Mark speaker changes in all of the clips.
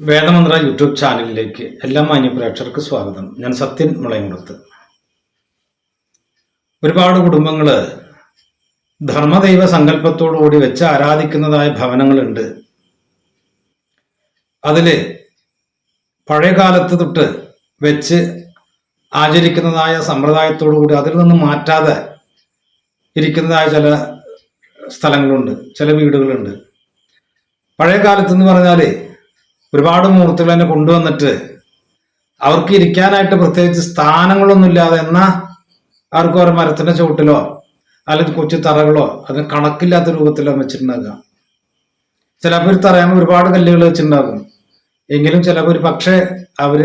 Speaker 1: വേദമന്ത്ര YouTube ചാനലിലേക്ക് എല്ലാ മാന്യ പ്രേക്ഷകർക്ക് സ്വാഗതം. ഞാൻ സത്യൻ മുളയമുടത്ത് ഒരുപാട് കുടുംബങ്ങൾ ധർമ്മദൈവ സങ്കല്പത്തോടുകൂടി വെച്ച് ആരാധിക്കുന്നതായ ഭവനങ്ങളുണ്ട്. അതിൽ പഴയ കാലത്ത് തൊട്ട് വെച്ച് ആചരിക്കുന്നതായ സമ്പ്രദായത്തോടു കൂടി അതിൽ നിന്ന് മാറ്റാതെ ഇരിക്കുന്നതായ ചില സ്ഥലങ്ങളുണ്ട് ചില വീടുകളുണ്ട്. പഴയ കാലത്ത് എന്ന് പറഞ്ഞാൽ ഒരുപാട് മുഹൂർത്തുകൾ തന്നെ കൊണ്ടുവന്നിട്ട് അവർക്ക് ഇരിക്കാനായിട്ട് പ്രത്യേകിച്ച് സ്ഥാനങ്ങളൊന്നും ഇല്ലാതെ എന്നാ അവർക്ക് ഒരു മരത്തിന്റെ ചുവട്ടിലോ അല്ലെങ്കിൽ കൊച്ചു തറകളോ അതിന് കണക്കില്ലാത്ത രൂപത്തിലോ വെച്ചിട്ടുണ്ടാകുക ചിലപ്പോൾ ഒരു തറയാകുമ്പോൾ ഒരുപാട് കല്ലുകൾ വെച്ചിട്ടുണ്ടാകും. എങ്കിലും ചിലപ്പോൾ പക്ഷേ അവർ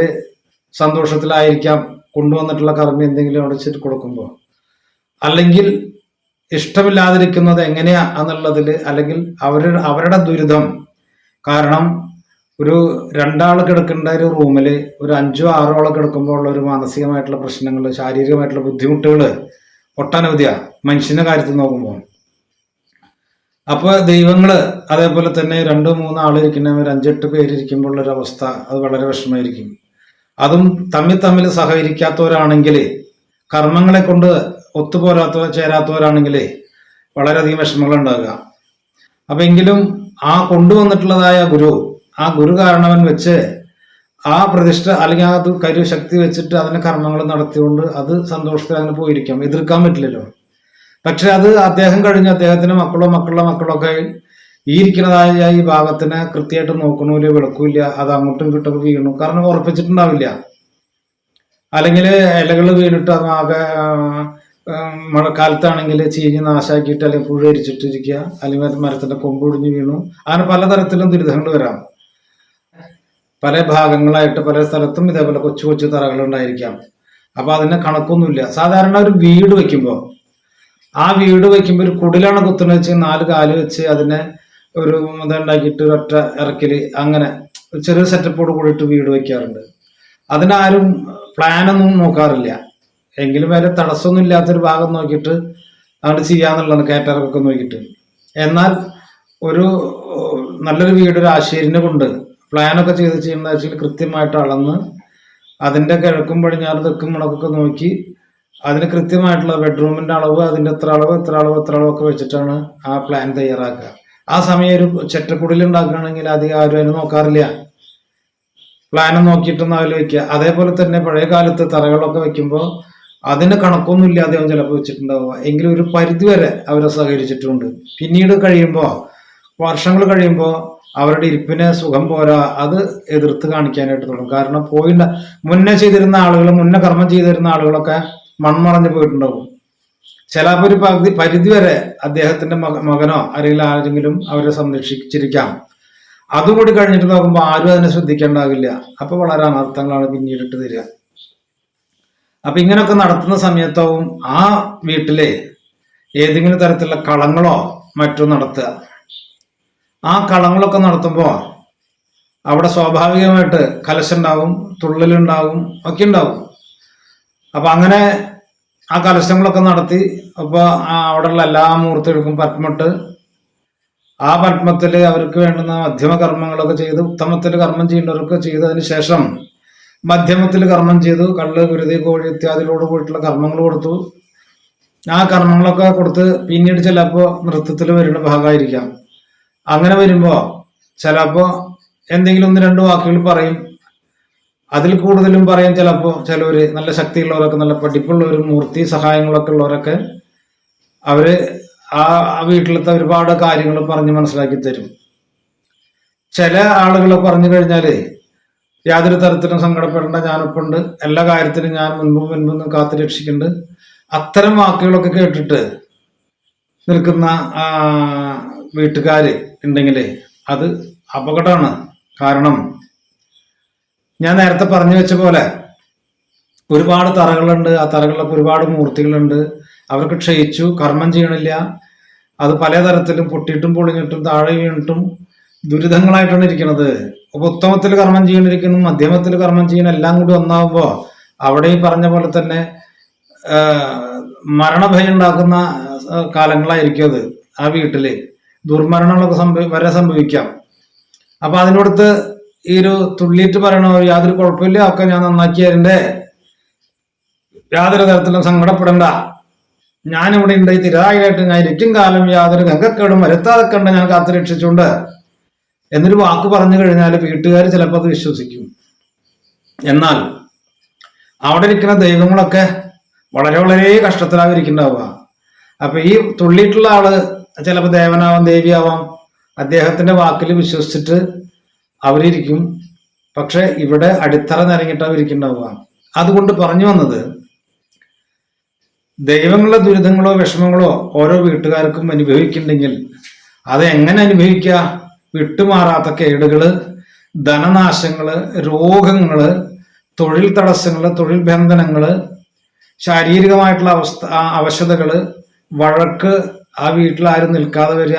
Speaker 1: സന്തോഷത്തിലായിരിക്കാം കൊണ്ടുവന്നിട്ടുള്ള കർമ്മി എന്തെങ്കിലും അവിടെ വെച്ചിട്ട് കൊടുക്കുമ്പോൾ. അല്ലെങ്കിൽ ഇഷ്ടമില്ലാതിരിക്കുന്നത് എങ്ങനെയാ എന്നുള്ളതിൽ അല്ലെങ്കിൽ അവരുടെ അവരുടെ ദുരിതം കാരണം ഒരു രണ്ടാൾ കിടക്കേണ്ട ഒരു റൂമിൽ ഒരു അഞ്ചോ ആറോ ആൾ കിടക്കുമ്പോൾ ഉള്ള ഒരു മാനസികമായിട്ടുള്ള പ്രശ്നങ്ങൾ ശാരീരികമായിട്ടുള്ള ബുദ്ധിമുട്ടുകൾ ഒട്ടനവധിയാ മനുഷ്യന്റെ കാര്യത്തിൽ നോക്കുമ്പോൾ അപ്പോൾ ദൈവങ്ങൾ അതേപോലെ തന്നെ രണ്ടോ മൂന്നോ ആൾ ഇരിക്കുന്ന ഒരു അഞ്ചെട്ട് പേരിരിക്കുമ്പോൾ ഒരു അവസ്ഥ അത് വളരെ വിഷമമായിരിക്കും. അതും തമ്മിൽ തമ്മിൽ സഹകരിക്കാത്തവരാണെങ്കിൽ കർമ്മങ്ങളെ കൊണ്ട് ഒത്തുപോരാത്ത ചേരാത്തവരാണെങ്കിൽ വളരെയധികം വിഷമങ്ങൾ ഉണ്ടാകുക അപ്പൊ എങ്കിലും ആ കൊണ്ടുവന്നിട്ടുള്ളതായ ഗുരു ആ ഗുരു കാരണവൻ വെച്ച് ആ പ്രതിഷ്ഠ അല്ലെങ്കിൽ ആ കരു ശക്തി വെച്ചിട്ട് അതിന്റെ കർമ്മങ്ങൾ നടത്തിക്കൊണ്ട് അത് സന്തോഷത്തിൽ അങ്ങനെ പോയിരിക്കാം. എതിർക്കാൻ പറ്റില്ലല്ലോ. പക്ഷെ അത് അദ്ദേഹം കഴിഞ്ഞ് അദ്ദേഹത്തിന്റെ മക്കളോ മക്കളുടെ മക്കളോ ഒക്കെ ഈ ഇരിക്കുന്നതായ ഈ ഭാഗത്തിനെ കൃത്യമായിട്ട് നോക്കണമില്ല വിളക്കൂല്ല അത് അങ്ങോട്ടും കിട്ടും വീണു. കാരണം ഉറപ്പിച്ചിട്ടുണ്ടാവില്ല. അല്ലെങ്കിൽ ഇലകൾ വീണിട്ട് അത് ആകെ മഴക്കാലത്താണെങ്കിൽ ചീഞ്ഞ് നാശാക്കിയിട്ട് അല്ലെങ്കിൽ പുഴ അരിച്ചിട്ടിരിക്കുക അല്ലെങ്കിൽ മരത്തിന്റെ കൊമ്പ് ഒടിഞ്ഞ് വീണു. അങ്ങനെ പലതരത്തിലും ദുരിതങ്ങൾ വരാം. പല ഭാഗങ്ങളായിട്ട് പല സ്ഥലത്തും ഇതേപോലെ കൊച്ചു കൊച്ചു തറകൾ ഉണ്ടായിരിക്കാം അപ്പൊ അതിന് കണക്കൊന്നുമില്ല. സാധാരണ ഒരു വീട് വെക്കുമ്പോൾ ആ വീട് വെക്കുമ്പോൾ ഒരു കുടിലാണ് കുത്തുന്നത് വെച്ച് നാല് കാൽ വെച്ച് അതിനെ ഒരു ഇതുണ്ടാക്കിയിട്ട് ഒറ്റ ഇറക്കൽ അങ്ങനെ ചെറിയ സെറ്റപ്പോട് കൂടിയിട്ട് വീട് വെക്കാറുണ്ട്. അതിനാരും പ്ലാനൊന്നും നോക്കാറില്ല. എങ്കിലും വരെ തടസ്സമൊന്നും ഇല്ലാത്തൊരു ഭാഗം നോക്കിയിട്ട് അങ്ങോട്ട് ചെയ്യാന്നുള്ളതാണ് കയറ്റിറക്കൊക്കെ നോക്കിയിട്ട്. എന്നാൽ ഒരു നല്ലൊരു വീട് ഒരു ആശീരിനെ കൊണ്ട് പ്ലാനൊക്കെ ചെയ്ത് ചെയ്യുന്ന വെച്ചാൽ കൃത്യമായിട്ട് അളന്ന് അതിന്റെ കിഴക്കും പടിഞ്ഞാറും തെക്കും മുളകൊക്കെ നോക്കി അതിന് കൃത്യമായിട്ടുള്ള ബെഡ്റൂമിന്റെ അളവ് അതിന്റെ എത്ര അളവ് എത്ര അളവ് എത്ര അളവൊക്കെ വെച്ചിട്ടാണ് ആ പ്ലാൻ തയ്യാറാക്കുക. ആ സമയം ഒരു ചെറ്റക്കുടിൽ ഉണ്ടാക്കുകയാണെങ്കിൽ അധികം ആരും അതിന് നോക്കാറില്ല. പ്ലാൻ നോക്കിയിട്ടൊന്നും അതിൽ വെക്കുക അതേപോലെ തന്നെ പഴയ കാലത്ത് തറകളൊക്കെ വെക്കുമ്പോൾ അതിന് കണക്കൊന്നും ഇല്ലാതെ അവൻ ചിലപ്പോൾ വെച്ചിട്ടുണ്ടാവുക. എങ്കിലും ഒരു പരിധിവരെ അവരെ സഹകരിച്ചിട്ടുണ്ട്. പിന്നീട് കഴിയുമ്പോൾ വർഷങ്ങൾ കഴിയുമ്പോൾ അവരുടെ ഇരിപ്പിനെ സുഖം പോരാ അത് എതിർത്ത് കാണിക്കാനായിട്ട് തുടങ്ങും. കാരണം പോയില്ല. മുന്നേ ചെയ്തിരുന്ന ആളുകൾ മുന്നേ കർമ്മം ചെയ്തിരുന്ന ആളുകളൊക്കെ മൺമറഞ്ഞു പോയിട്ടുണ്ടാവും. ചിലപ്പോൾ ഒരു പകുതി പരിധി വരെ അദ്ദേഹത്തിന്റെ മകനോ അല്ലെങ്കിൽ ആരെങ്കിലും അവരെ സംരക്ഷിച്ചിരിക്കാം. അതും കൂടി കഴിഞ്ഞിട്ട് നോക്കുമ്പോൾ ആരും അതിനെ ശ്രദ്ധിക്കേണ്ടാകില്ല അപ്പൊ വളരെ അനർത്ഥങ്ങളാണ് പിന്നീടിട്ട് തരിക അപ്പൊ ഇങ്ങനെയൊക്കെ നടത്തുന്ന സമയത്താവും ആ വീട്ടിലെ ഏതെങ്കിലും തരത്തിലുള്ള കളങ്ങളോ മറ്റോ നടത്തുക. ആ കളങ്ങളൊക്കെ നടത്തുമ്പോൾ അവിടെ സ്വാഭാവികമായിട്ട് കലശുണ്ടാവും തുള്ളലുണ്ടാവും ഒക്കെ ഉണ്ടാവും അപ്പൊ അങ്ങനെ ആ കലശങ്ങളൊക്കെ നടത്തി അപ്പോൾ അവിടെയുള്ള എല്ലാ മുഹൂർത്തങ്ങൾക്കും പത്മട്ട് ആ പത്മത്തിൽ അവർക്ക് വേണ്ടുന്ന മധ്യമ കർമ്മങ്ങളൊക്കെ ചെയ്ത് ഉത്തമത്തിൽ കർമ്മം ചെയ്യേണ്ടവർക്ക് ചെയ്തതിന് ശേഷം മധ്യമത്തിൽ കർമ്മം ചെയ്തു കള്ള് കുരുതി കോഴി ഇത്യാദികളോട് പോയിട്ടുള്ള കർമ്മങ്ങൾ കൊടുത്തു. ആ കർമ്മങ്ങളൊക്കെ കൊടുത്ത് പിന്നീട് ചിലപ്പോൾ നൃത്തത്തിൽ വരുന്ന ഭാഗമായിരിക്കാം അങ്ങനെ വരുമ്പോ ചിലപ്പോ എന്തെങ്കിലും ഒന്ന് രണ്ട് വാക്കുകൾ പറയും. അതിൽ കൂടുതലും പറയും ചിലപ്പോ ചിലവര് നല്ല ശക്തിയുള്ളവരൊക്കെ നല്ല പഠിപ്പുള്ളവർ മൂർത്തി സഹായങ്ങളൊക്കെ ഉള്ളവരൊക്കെ അവർ ആ വീട്ടിലത്തെ ഒരുപാട് കാര്യങ്ങൾ പറഞ്ഞ് മനസ്സിലാക്കി തരും. ചില ആളുകൾ പറഞ്ഞു കഴിഞ്ഞാൽ യാതൊരു തരത്തിലും സങ്കടപ്പെടേണ്ട ഞാനിപ്പുണ്ട്. എല്ലാ കാര്യത്തിലും ഞാൻ മുൻപും മുൻപും കാത്തു രക്ഷിക്കുന്നുണ്ട് അത്തരം വാക്കുകളൊക്കെ കേട്ടിട്ട് നിൽക്കുന്ന ആ, ഉണ്ടെങ്കിലേ അത് അപകടമാണ്. കാരണം ഞാൻ നേരത്തെ പറഞ്ഞു വെച്ച പോലെ ഒരുപാട് തറകളുണ്ട് ആ തറകളിലൊക്കെ ഒരുപാട് മൂർത്തികളുണ്ട്. അവർക്ക് ക്ഷയിച്ചു കർമ്മം ചെയ്യണില്ല. അത് പലതരത്തിലും പൊട്ടിയിട്ടും പൊളിഞ്ഞിട്ടും താഴെ വീണിട്ടും ദുരിതങ്ങളായിട്ടാണ് ഇരിക്കുന്നത്. അപ്പൊ ഉത്തമത്തിൽ കർമ്മം ചെയ്യണിരിക്കുന്നു മധ്യമത്തിൽ കർമ്മം ചെയ്യുന്ന എല്ലാം കൂടി ഒന്നാവുമ്പോ അവിടെ ഈ പറഞ്ഞ പോലെ തന്നെ മരണഭയം ഉണ്ടാക്കുന്ന കാലങ്ങളായിരിക്കും അത് ആ വീട്ടിൽ. ദുർമരണങ്ങളൊക്കെ സംഭവി വരെ സംഭവിക്കാം. അപ്പൊ അതിനോടത്ത് ഈ ഒരു തുള്ളിയിട്ട് പറയണോ യാതൊരു കുഴപ്പമില്ല. ഒക്കെ ഞാൻ നന്നാക്കി തരണ്ടേ യാതൊരു തരത്തിലും സങ്കടപ്പെടണ്ട. ഞാനിവിടെ ഉണ്ട് ഈ തിരായിട്ട് ഞാൻ ഇരിക്കും കാലം യാതൊരു ഗംഗക്കേടും വരുത്താതെ കണ്ട് ഞാൻ കാത്തു രക്ഷിച്ചുകൊണ്ട് എന്നൊരു വാക്ക് പറഞ്ഞു കഴിഞ്ഞാൽ വീട്ടുകാർ ചിലപ്പോൾ അത് വിശ്വസിക്കും. എന്നാൽ അവിടെ ഇരിക്കുന്ന ദൈവങ്ങളൊക്കെ വളരെ വളരെ കഷ്ടത്തിലാവിരിക്കുന്നുണ്ടാവുക അപ്പൊ ഈ തുള്ളിയിട്ടുള്ള ആൾ ചിലപ്പോൾ ദേവനാവാം ദേവിയാവാം. അദ്ദേഹത്തിന്റെ വാക്കിൽ വിശ്വസിച്ചിട്ട് അവരിയ്ക്കും പക്ഷെ ഇവിടെ അടിത്തറ നിറങ്ങിയിട്ട് അവരിക്കുന്നുണ്ടാവുക. അതുകൊണ്ട് പറഞ്ഞു വന്നത് ദൈവങ്ങളുടെ ദുരിതങ്ങളോ വിഷമങ്ങളോ ഓരോ വീട്ടുകാർക്കും അനുഭവിക്കുന്നുണ്ടെങ്കിൽ അത് എങ്ങനെ അനുഭവിക്കുക? വിട്ടുമാറാത്ത കേടുകൾ ധനനാശങ്ങൾ രോഗങ്ങൾ തൊഴിൽ തടസ്സങ്ങൾ തൊഴിൽ ബന്ധനങ്ങൾ ശാരീരികമായിട്ടുള്ള അവസ്ഥ അവശതകൾ വഴക്ക് ആ വീട്ടിൽ ആരും നിൽക്കാതെ വരിക.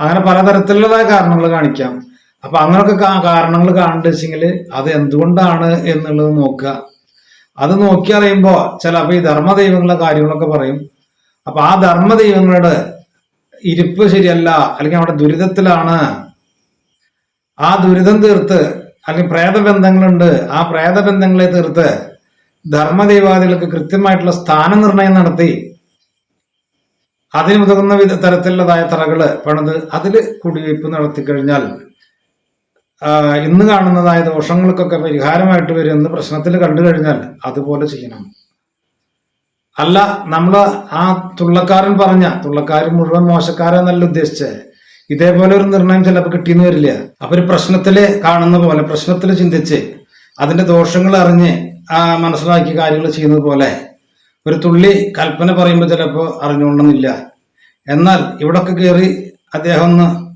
Speaker 1: അങ്ങനെ പലതരത്തിലുള്ളതായ കാരണങ്ങൾ കാണിക്കാം. അപ്പൊ അങ്ങനൊക്കെ കാരണങ്ങൾ കാണിച്ചെങ്കിൽ അത് എന്തുകൊണ്ടാണ് എന്നുള്ളത് നോക്കുക. അത് നോക്കി അറിയുമ്പോ ചിലപ്പോൾ ഈ ധർമ്മ ദൈവങ്ങളെ കാര്യങ്ങളൊക്കെ പറയും. അപ്പൊ ആ ധർമ്മ ദൈവങ്ങളുടെ ഇരിപ്പ് ശരിയല്ല അല്ലെങ്കിൽ അവിടെ ദുരിതത്തിലാണ്. ആ ദുരിതം തീർത്ത് അല്ലെങ്കിൽ പ്രേതബന്ധങ്ങളുണ്ട് ആ പ്രേതബന്ധങ്ങളെ തീർത്ത് ധർമ്മദൈവാദികൾക്ക് കൃത്യമായിട്ടുള്ള സ്ഥാനനിർണയം നടത്തി അതിന് ഉതകുന്ന വിധ തരത്തിലുള്ളതായ തറകൾ പണിത് അതിൽ കുടിവയ്പ് നടത്തി കഴിഞ്ഞാൽ ഇന്ന് കാണുന്നതായ ദോഷങ്ങൾക്കൊക്കെ പരിഹാരമായിട്ട് വരും എന്ന് പ്രശ്നത്തിൽ കണ്ടു കഴിഞ്ഞാൽ അതുപോലെ ചെയ്യണം. അല്ല നമ്മൾ ആ തുള്ളക്കാരൻ പറഞ്ഞ തുള്ളക്കാരൻ മുഴുവൻ മോശക്കാരെന്നല്ല ഉദ്ദേശിച്ച്. ഇതേപോലെ ഒരു നിർണയം ചിലപ്പോൾ കിട്ടിയെന്ന് വരില്ല. അപ്പൊ ഒരു പ്രശ്നത്തിൽ കാണുന്ന പോലെ പ്രശ്നത്തിൽ ചിന്തിച്ച് അതിന്റെ ദോഷങ്ങൾ അറിഞ്ഞ് മനസ്സിലാക്കി കാര്യങ്ങൾ ചെയ്യുന്നത് പോലെ ഒരു തുള്ളി കൽപ്പന പറയുമ്പോൾ ചിലപ്പോൾ അറിഞ്ഞുകൊണ്ടെന്നില്ല എന്നാൽ ഇവിടൊക്കെ കയറി അദ്ദേഹം ഒന്ന്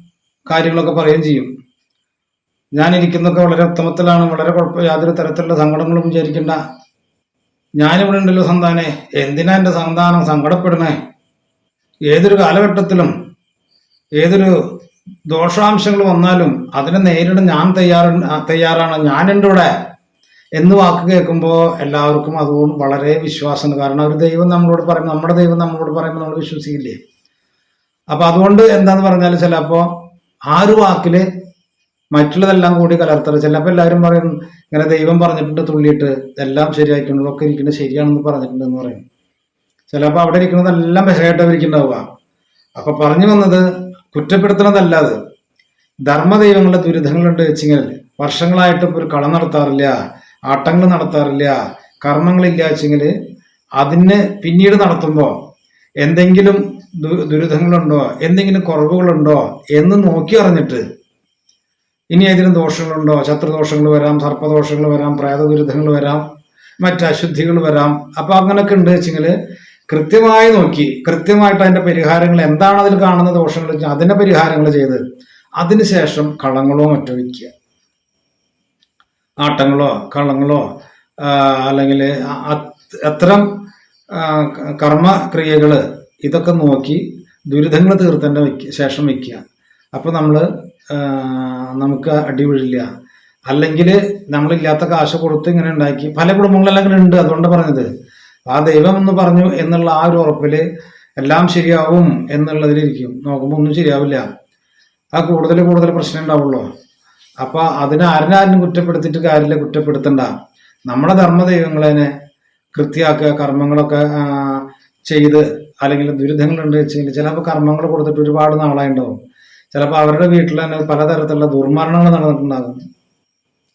Speaker 1: കാര്യങ്ങളൊക്കെ പറയുകയും ചെയ്യും. ഞാനിരിക്കുന്നൊക്കെ വളരെ ഉത്തമത്തിലാണ്. വളരെ കുഴപ്പം യാതൊരു തരത്തിലുള്ള സങ്കടങ്ങളും വിചാരിക്കേണ്ട. ഞാനിവിടെ ഉണ്ടല്ലോ സന്താനെ. എന്തിനാ എന്റെ സന്താനം സങ്കടപ്പെടണേ ഏതൊരു കാലഘട്ടത്തിലും ഏതൊരു ദോഷാംശങ്ങൾ വന്നാലും അതിനെ നേരിടാൻ ഞാൻ തയ്യാറ തയ്യാറാണ്. എന്റെ കൂടെ എന്ന് വാക്ക് കേൾക്കുമ്പോൾ എല്ലാവർക്കും അതുകൊണ്ട് വളരെ വിശ്വാസമുണ്ട് കാരണം ഒരു ദൈവം നമ്മളോട് പറയും നമ്മുടെ ദൈവം നമ്മളോട് പറയുമ്പോൾ നമ്മൾ വിശ്വസിക്കില്ലേ? അപ്പൊ അതുകൊണ്ട് എന്താന്ന് പറഞ്ഞാൽ ചിലപ്പോ ആ ഒരു വാക്കിൽ മറ്റുള്ളതെല്ലാം കൂടി കലർത്തല ചിലപ്പോൾ എല്ലാവരും പറയും ഇങ്ങനെ ദൈവം പറഞ്ഞിട്ടുണ്ട് തുള്ളിയിട്ട് എല്ലാം ശരിയായിട്ടുണ്ട് ഒക്കെ ഇരിക്കുന്നത് ശരിയാണെന്ന് പറഞ്ഞിട്ടുണ്ട് എന്ന് പറയും. ചിലപ്പോൾ അവിടെ ഇരിക്കുന്നതെല്ലാം വിഷയമായിട്ട് ഇരിക്കുന്നുണ്ടാവുക അപ്പൊ പറഞ്ഞു വന്നത് കുറ്റപ്പെടുത്തണതല്ല അത്. ധർമ്മദൈവങ്ങളുടെ ദുരിതങ്ങളുണ്ട് വെച്ചിങ്ങനെ വർഷങ്ങളായിട്ട് ഒരു കള നടത്താറില്ല. ആട്ടങ്ങൾ നടത്താറില്ല കർമ്മങ്ങളില്ല വെച്ചെങ്കിൽ അതിന് പിന്നീട് നടത്തുമ്പോൾ എന്തെങ്കിലും ദുരിതങ്ങളുണ്ടോ എന്തെങ്കിലും കുറവുകളുണ്ടോ എന്ന് നോക്കി അറിഞ്ഞിട്ട് ഇനി ഏതെങ്കിലും ദോഷങ്ങളുണ്ടോ ശത്രുദോഷങ്ങൾ വരാം സർപ്പദോഷങ്ങൾ വരാം പ്രേത ദുരിതങ്ങൾ വരാം മറ്റ് അശുദ്ധികൾ വരാം. അപ്പോൾ അങ്ങനെയൊക്കെ ഉണ്ട് വെച്ചെങ്കിൽ കൃത്യമായി നോക്കി കൃത്യമായിട്ട് അതിന്റെ പരിഹാരങ്ങൾ എന്താണ് അതിൽ കാണുന്ന ദോഷങ്ങൾ അതിന്റെ പരിഹാരങ്ങൾ ചെയ്ത് അതിനുശേഷം കളങ്ങളോ മറ്റോ വയ്ക്കുക ആട്ടങ്ങളോ കള്ളങ്ങളോ അല്ലെങ്കിൽ അത്തരം കർമ്മക്രിയകൾ ഇതൊക്കെ നോക്കി ദുരിതങ്ങൾ വയ്ക്ക ശേഷം വയ്ക്കുക അപ്പോൾ നമ്മൾ നമുക്ക് അടിവീഴില്ല അല്ലെങ്കിൽ നമ്മളില്ലാത്ത കാശ് കൊടുത്ത് ഇങ്ങനെ ഉണ്ടാക്കി പല കുടുംബങ്ങളെല്ലാം ഇങ്ങനെ ഉണ്ട് അതുകൊണ്ട് പറഞ്ഞത്. ആ ദൈവം എന്ന് പറഞ്ഞു എന്നുള്ള ആ ഒരു ഉറപ്പിൽ എല്ലാം ശരിയാവും എന്നുള്ളതിലിരിക്കും. നോക്കുമ്പോൾ ഒന്നും ശരിയാവില്ല. ആ കൂടുതൽ കൂടുതൽ പ്രശ്നം ഉണ്ടാവുള്ളൂ. അപ്പൊ അതിനെ ആരിനാരും കുറ്റപ്പെടുത്തിയിട്ട് കാര്യമില്ല കുറ്റപ്പെടുത്തണ്ട. നമ്മുടെ ധർമ്മദൈവങ്ങളെ കൃത്യാക്കുക കർമ്മങ്ങളൊക്കെ ചെയ്ത് അല്ലെങ്കിൽ ദുരിതങ്ങളുണ്ട് വെച്ചെങ്കിൽ ചിലപ്പോൾ കർമ്മങ്ങൾ കൊടുത്തിട്ട് ഒരുപാട് നാളായിണ്ടാവും. ചിലപ്പോൾ അവരുടെ വീട്ടിൽ തന്നെ പലതരത്തിലുള്ള ദുർമരണങ്ങൾ നടന്നിട്ടുണ്ടാകും.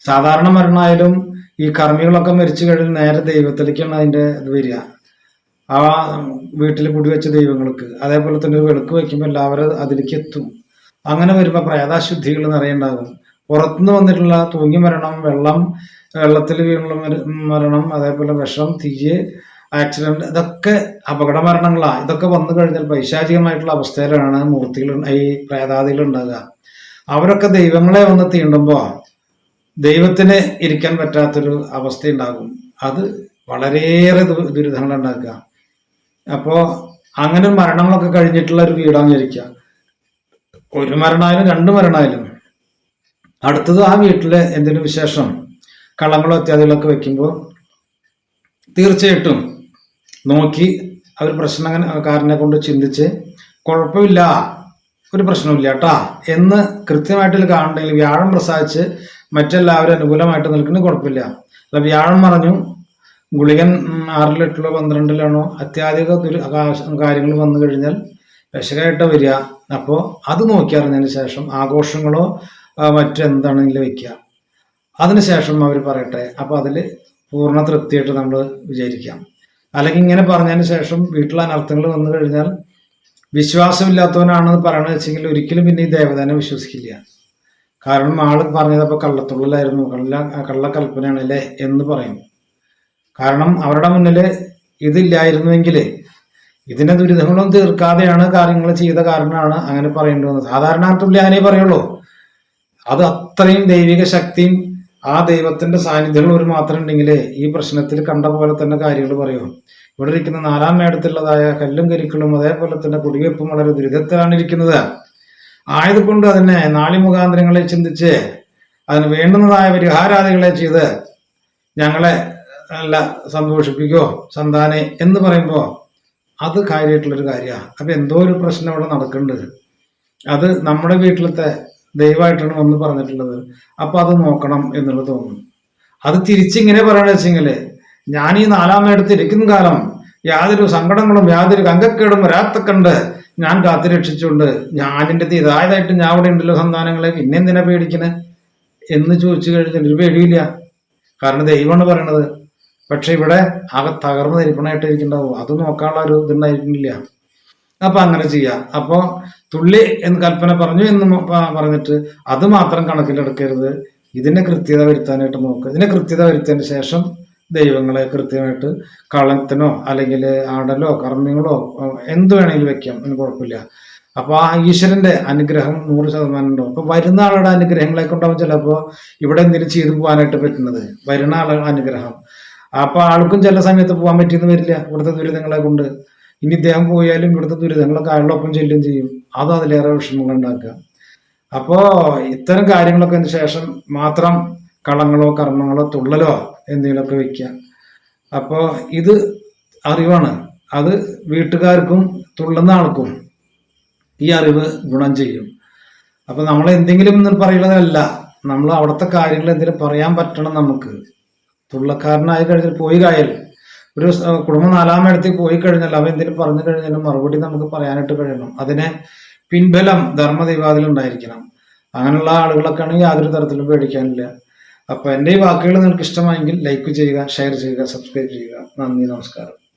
Speaker 1: സാധാരണ മരണമായാലും ഈ കർമ്മികളൊക്കെ മരിച്ചു കഴിഞ്ഞാൽ നേരെ ദൈവത്തിലേക്കാണ് അതിന്റെ ഇത് വരിക. ആ വീട്ടിൽ കുടിവെച്ച ദൈവങ്ങൾക്ക് അതേപോലെ തന്നെ ഒരു വെളുക്ക് വയ്ക്കുമ്പോൾ എല്ലാവരും അതിലേക്ക് എത്തും. അങ്ങനെ വരുമ്പോൾ പ്രേതാശുദ്ധികൾ നിറയുണ്ടാകും. പുറത്തുനിന്ന് വന്നിട്ടുള്ള തൂങ്ങി മരണം വെള്ളം വെള്ളത്തിൽ വീണുള്ള മരണം അതേപോലെ വിഷം തീയ് ആക്സിഡന്റ് ഇതൊക്കെ അപകട മരണങ്ങളാണ് ഇതൊക്കെ വന്നു കഴിഞ്ഞാൽ പൈശാചികമായിട്ടുള്ള അവസ്ഥയിലാണ് മൂർത്തികൾ ഈ പ്രേതാദികൾ ഉണ്ടാകുക. അവരൊക്കെ ദൈവങ്ങളെ വന്ന് തീണ്ടുമ്പോൾ ദൈവത്തിന് ഇരിക്കാൻ പറ്റാത്തൊരു അവസ്ഥ ഉണ്ടാകും അത് വളരെയേറെ ദുരിതങ്ങൾ ഉണ്ടാക്കുക. അപ്പോൾ അങ്ങനെ മരണങ്ങളൊക്കെ കഴിഞ്ഞിട്ടുള്ള ഒരു വീടാന്ന് വിചാരിക്കുക. ഒരു മരണമായാലും രണ്ട് മരണമായാലും അടുത്തത് ആ വീട്ടിൽ എന്തിനു വിശേഷം? കള്ളങ്ങളോ ഇത്യാദികളൊക്കെ വെക്കുമ്പോൾ തീർച്ചയായിട്ടും നോക്കി അവർ പ്രശ്നക്കാരനെ കൊണ്ട് ചിന്തിച്ച് കുഴപ്പമില്ല ഒരു പ്രശ്നമില്ല കേട്ടാ എന്ന് കൃത്യമായിട്ട് കാണണമെങ്കിൽ വ്യാഴം പ്രസാദിച്ച് മറ്റെല്ലാവരും അനുകൂലമായിട്ട് നിൽക്കുന്നത് കുഴപ്പമില്ല. അല്ല വ്യാഴം പറഞ്ഞു ഗുളികൻ ആറിലെട്ടിലോ പന്ത്രണ്ടിലാണോ അത്യാധിക ദുരി കാര്യങ്ങൾ വന്നു കഴിഞ്ഞാൽ വിശകായിട്ട് വരിക. അപ്പോൾ അത് നോക്കി അറിഞ്ഞതിന് ശേഷം ആഘോഷങ്ങളോ മറ്റെന്താണെങ്കിലും വെക്കുക അതിനുശേഷം അവർ പറയട്ടെ അപ്പോൾ അതിൽ പൂർണ തൃപ്തിയായിട്ട് നമ്മൾ വിചാരിക്കാം. അല്ലെങ്കിൽ ഇങ്ങനെ പറഞ്ഞതിന് ശേഷം വീട്ടിൽ അനർത്ഥങ്ങൾ വന്നു കഴിഞ്ഞാൽ വിശ്വാസമില്ലാത്തവനാണെന്ന് പറയണത് വെച്ചെങ്കിൽ ഒരിക്കലും പിന്നെ ഈ ദേവതനെ വിശ്വസിക്കില്ല. കാരണം ആൾ പറഞ്ഞതപ്പോൾ കള്ളത്തുള്ളിലായിരുന്നു കള്ള കള്ളക്കൽപ്പനയാണ് അല്ലേ എന്ന് പറയും. കാരണം അവരുടെ മുന്നിൽ ഇതില്ലായിരുന്നുവെങ്കിൽ ഇതിന്റെ ദുരിതങ്ങളും തീർക്കാതെയാണ് കാര്യങ്ങൾ ചെയ്ത കാരണമാണ് അങ്ങനെ പറയേണ്ടി വന്നത്. സാധാരണ തുള്ളി അങ്ങനെ പറയുള്ളൂ. അത് അത്രയും ദൈവിക ശക്തിയും ആ ദൈവത്തിന്റെ സാന്നിധ്യങ്ങൾ ഒരു മാത്രം ഉണ്ടെങ്കിലേ ഈ പ്രശ്നത്തിൽ കണ്ട പോലെ തന്നെ കാര്യങ്ങൾ പറയൂ. ഇവിടെ ഇരിക്കുന്ന നാലാം മേടത്തിലുള്ളതായ കല്ലും കരിക്കളും അതേപോലെ തന്നെ കുടിവെപ്പും വളരെ ദുരിതത്തിലാണ് ഇരിക്കുന്നത്. ആയതുകൊണ്ട് അതിനെ നാളി മുഖാന്തരങ്ങളെ ചിന്തിച്ച് അതിന് വേണ്ടുന്നതായ പരിഹാരാദികളെ ചെയ്ത് ഞങ്ങളെ നല്ല സന്തോഷിപ്പിക്കോ സന്താനെ എന്ന് പറയുമ്പോൾ അത് കാര്യമായിട്ടുള്ളൊരു കാര്യമാണ് അപ്പം എന്തോ ഒരു പ്രശ്നം ഇവിടെ നടക്കുന്നുണ്ട്. അത് നമ്മുടെ വീട്ടിലത്തെ ദൈവമായിട്ടാണ് വന്ന് പറഞ്ഞിട്ടുള്ളത്. അപ്പൊ അത് നോക്കണം എന്നുള്ളത് തോന്നുന്നു. അത് തിരിച്ചിങ്ങനെ പറയണ വെച്ചെങ്കിൽ ഞാൻ ഈ നാലാം മേടത്ത് ഇരിക്കുന്ന കാലം യാതൊരു സങ്കടങ്ങളും യാതൊരു കങ്കക്കേടും വരാത്തക്കണ്ട് ഞാൻ കാത്തുരക്ഷിച്ചുകൊണ്ട് ഞാനിന്റെ ഇതായതായിട്ട് ഞാൻ അവിടെ ഉണ്ടല്ലോ സന്താനങ്ങളെ പിന്നെ എന്തിനാ പേടിക്കണേ? എന്ന് ചോദിച്ചു കഴിഞ്ഞാൽ ഒരു പേടിയില്ല. കാരണം ദൈവമാണ് പറയണത്. പക്ഷെ ഇവിടെ ആകെ തകർന്ന് തരിപ്പണായിട്ട് ഇരിക്കണ്ടാവും അത് നോക്കാനുള്ള ഒരു ഇതുണ്ടായിരിക്കുന്നില്ല അപ്പൊ അങ്ങനെ ചെയ്യാം. അപ്പോ തുള്ളി എന്ന് കൽപ്പന പറഞ്ഞു എന്ന് പറഞ്ഞിട്ട് അത് മാത്രം കണക്കിലെടുക്കരുത്. ഇതിനെ കൃത്യത വരുത്താനായിട്ട് നോക്കുക ഇതിനെ കൃത്യത വരുത്തിയതിന് ശേഷം ദൈവങ്ങളെ കൃത്യമായിട്ട് കളത്തിനോ അല്ലെങ്കിൽ ആടലോ കർമ്മ്യങ്ങളോ അഹ് എന്ത് വേണമെങ്കിലും വെക്കാം. അതിന് കുഴപ്പമില്ല. അപ്പൊ ആ ഈശ്വരന്റെ അനുഗ്രഹം നൂറ് ശതമാനം ഉണ്ടാവും. അപ്പൊ വരുന്ന ആളുടെ അനുഗ്രഹങ്ങളെ കൊണ്ടാവും ചിലപ്പോ ഇവിടെ എന്തെങ്കിലും ചെയ്തു പോകാനായിട്ട് പറ്റുന്നത്? വരുന്ന ആളുടെ അനുഗ്രഹം. അപ്പൊ ആൾക്കും ചില സമയത്ത് പോകാൻ പറ്റിയെന്ന് വരില്ല. ഇവിടുത്തെ ദുരിതങ്ങളെ കൊണ്ട് ഇനി ഇദ്ദേഹം പോയാലും ഇവിടുത്തെ ദുരിതങ്ങളൊക്കെ അയാളൊപ്പം ചെല്ലുകയും ചെയ്യും. അത് അതിലേറെ വിഷമങ്ങൾ ഉണ്ടാക്കുക. അപ്പോ ഇത്തരം കാര്യങ്ങളൊക്കെ ശേഷം മാത്രം കളങ്ങളോ കർമ്മങ്ങളോ തുള്ളലോ എന്തെങ്കിലുമൊക്കെ വെക്കുക. അപ്പോ ഇത് അറിവാണ്. അത് വീട്ടുകാർക്കും തുള്ളുന്ന ആൾക്കും ഈ അറിവ് ഗുണം ചെയ്യും. അപ്പൊ നമ്മൾ എന്തെങ്കിലും പറയുന്നതല്ല. നമ്മൾ അവിടുത്തെ കാര്യങ്ങൾ എന്തെങ്കിലും പറയാൻ പറ്റണം നമുക്ക്. തുള്ളക്കാരനായി കഴിഞ്ഞാൽ പോയി കായൽ. ഒരു കുടുംബം നാലാം ഇടത്തിൽ പോയി കഴിഞ്ഞാൽ അവ എന്തെങ്കിലും പറഞ്ഞു കഴിഞ്ഞാലും മറുപടി നമുക്ക് പറയാനായിട്ട് കഴിയണം. അതിനെ പിൻബലം ധർമ്മദൈവാദിൽ ഉണ്ടായിരിക്കണം. അങ്ങനെയുള്ള ആളുകളൊക്കെ ആണെങ്കിൽ യാതൊരു തരത്തിലും പേടിക്കാനില്ല. അപ്പൊ എന്റെ ഈ വാക്കുകൾ നിങ്ങൾക്ക് ഇഷ്ടമായെങ്കിൽ ലൈക്ക് ചെയ്യുക ഷെയർ ചെയ്യുക സബ്സ്ക്രൈബ് ചെയ്യുക. നന്ദി നമസ്കാരം.